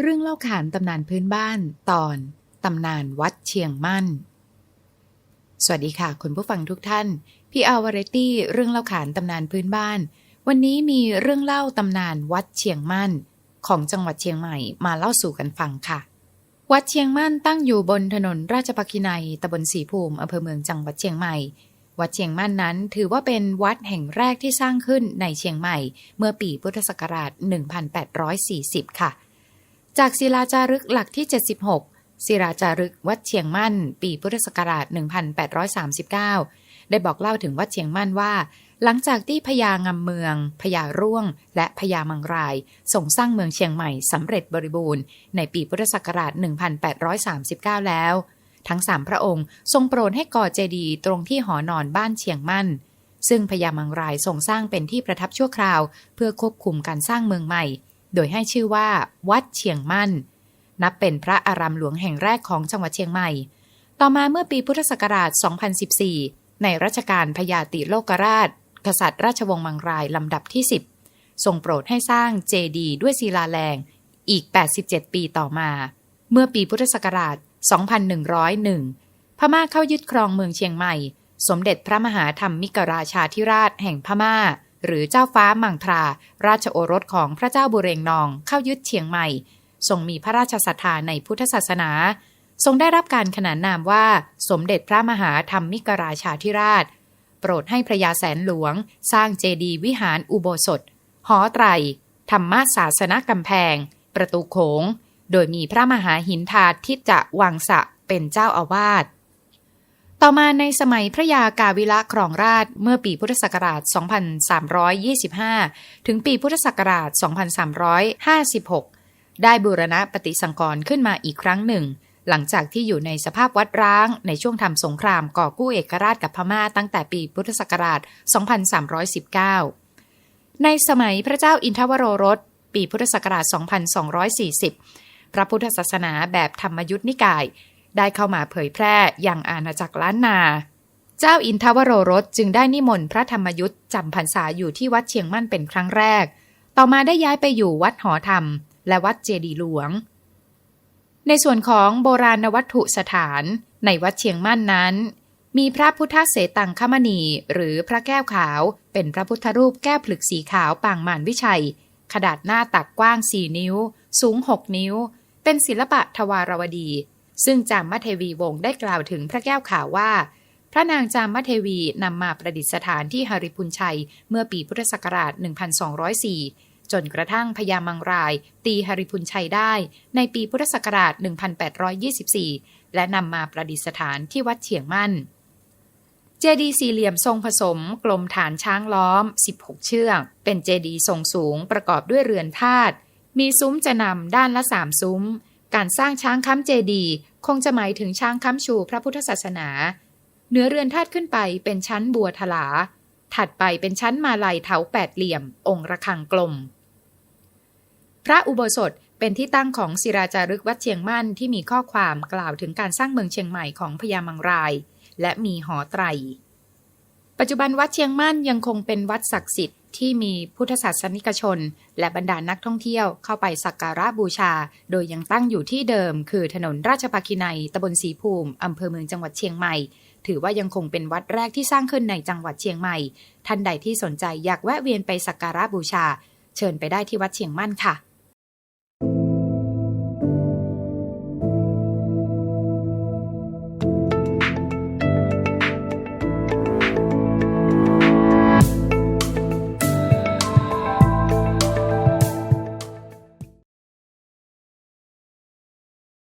เรื่องเล่าขานตำนานพื้นบ้านตอนตำนานวัดเชียงมั่น สวัสดีค่ะ คุณผู้ฟังทุกท่าน พี่อาวาเรตี้เรื่องเล่าขานตำนานพื้นบ้าน วันนี้มีเรื่องเล่าตำนานวัดเชียงมั่น ของจังหวัดเชียงใหม่มาเล่าสู่กันฟังค่ะ วัดเชียงมั่นตั้งอยู่บนถนนราชพักกินัยตำบลสีภูมิอำเภอเมืองจังหวัดเชียงใหม่ วัดเชียงมั่นนั้นถือว่าเป็นวัดแห่งแรกที่สร้างขึ้นในเชียงใหม่ เมื่อปีพุทธศักราช 1840 ค่ะ จากศิลาจารึกหลักที่ 76 ศิลาจารึกวัดเชียงมั่น ปีพุทธศักราช 1839 ได้บอกเล่าถึงวัดเชียงมั่นว่า หลังจากที่พญางำเมืองพญาร่วง และพญามังรายส่งสร้างเมืองเชียงใหม่สำเร็จบริบูรณ์ในปีพุทธศักราช 1839 แล้ว ทั้งสามพระองค์ทรงโปรดให้ก่อเจดีย์ตรงที่หอนอนบ้านเชียงมั่นซึ่งพญามังรายทรงสร้างเป็นที่ประทับชั่วคราว เพื่อควบคุมการสร้างเมืองใหม่ โดยให้ชื่อว่า วัดเชียงมั่น นับเป็นพระอารามหลวงแห่งแรกของจังหวัดเชียงใหม่ ต่อมาเมื่อปีพุทธศักราช 2014 ในรัชกาลพญาติโลกราช กษัตริย์ราชวงศ์มังรายลำดับที่ 10 ทรงโปรดให้สร้างเจดีย์ด้วยศิลาแรงอีก 87 ปีต่อมา เมื่อปีพุทธศักราช 2101 พม่าเข้ายึดครองเมืองเชียงใหม่ สมเด็จพระมหาธรรมิกราชาธิราชแห่งพม่า หรือเจ้าฟ้ามังทรา ราชโอรสของพระเจ้าบุเรงนองเข้ายึดเชียงใหม่ ทรงมีพระราชศรัทธาในพุทธศาสนา ทรงได้รับการขนานนามว่าสมเด็จพระมหาธรรมิกราชาธิราช โปรดให้พระยาแสนหลวง สร้างเจดีย์วิหารอุโบสถ หอไตร ธรรมศาสนกำแพง ประตูโขง โดยมีพระมหาหินทาทิจะวังสะเป็นเจ้าอาวาส ต่อมาในสมัยพระยากาวิละครองราชเมื่อปีพุทธศักราช 2325 ถึงปีพุทธศักราช 2356 ได้บูรณะปฏิสังกรณ์ขึ้นมาอีกครั้งหนึ่ง หลังจากที่อยู่ในสภาพวัดร้างในช่วงทำสงครามก่อกู้เอกราชกับพม่าตั้งแต่ปีพุทธศักราช 2319 ในสมัยพระเจ้าอินทวโรรส ปีพุทธศักราช 2240 พระพุทธศาสนาแบบธรรมยุทธนิกาย ได้เข้ามาเผยแพร่อย่างอาณาจักรล้านนา เจ้าอินทวโรรสจึงได้นิมนต์พระธรรมยุทธ์จำพรรษาอยู่ที่วัดเชียงมั่นเป็นครั้งแรก ต่อมาได้ย้ายไปอยู่วัดหอธรรม และวัดเจดีหลวง ในส่วนของโบราณวัตถุสถานในวัดเชียงมั่นนั้น มีพระพุทธเสตังคมณี หรือพระแก้วขาว เป็นพระพุทธรูปแก้วผลึกสีขาวปางมารวิชัย ขนาดหน้าตักกว้าง 4 นิ้ว สูง 6 นิ้ว เป็นศิลปะทวารวดี ซึ่งจามเทวีวงศ์ได้กล่าวถึงพระแก้วขาวว่า พระนางจามเทวีนำมาประดิษฐานที่หริพุนชัย เมื่อปีพุทธศักราช 1204 จนกระทั่งพญามังราย ตีหริพุนชัยได้ ในปีพุทธศักราช 1824 และนำมาประดิษฐานที่วัดเฉียงมั่น เจดีย์สี่เหลี่ยมทรงผสมกลมฐานช้างล้อม 16 เชือก เป็นเจดีย์ทรงสูงประกอบด้วยเรือนธาตุมีซุ้มจะนำด้านละสามซุ้ม การสร้างช้างค้ำเจดีคงจะหมายถึงช้างค้ำชูพระพุทธศาสนา เนื้อเรือนธาตุขึ้นไปเป็นชั้นบัวทลา ถัดไปเป็นชั้นมาลัยเถาแปดเหลี่ยม องค์ระฆังกลม พระอุโบสถเป็นที่ตั้งของศิราจารึกวัดเชียงมั่นที่มีข้อความกล่าวถึงการสร้างเมืองเชียงใหม่ของพญามังราย และมีหอไตร ปัจจุบันวัดเชียงมั่นยังคงเป็นวัดศักดิ์สิทธิ์ ที่มีพุทธศาสนิกชน และบรรดานักท่องเที่ยวเข้าไปสักการะบูชา โดยยังตั้งอยู่ที่เดิม คือถนนราชภาคินัยตำบลสีภูมิอำเภอเมืองจังหวัดเชียงใหม่ ถือว่ายังคงเป็นวัดแรกที่สร้างขึ้นในจังหวัดเชียงใหม่ ท่านใดที่สนใจอยากแวะเวียนไปสักการะบูชา เชิญไปได้ที่วัดเชียงมั่นค่ะ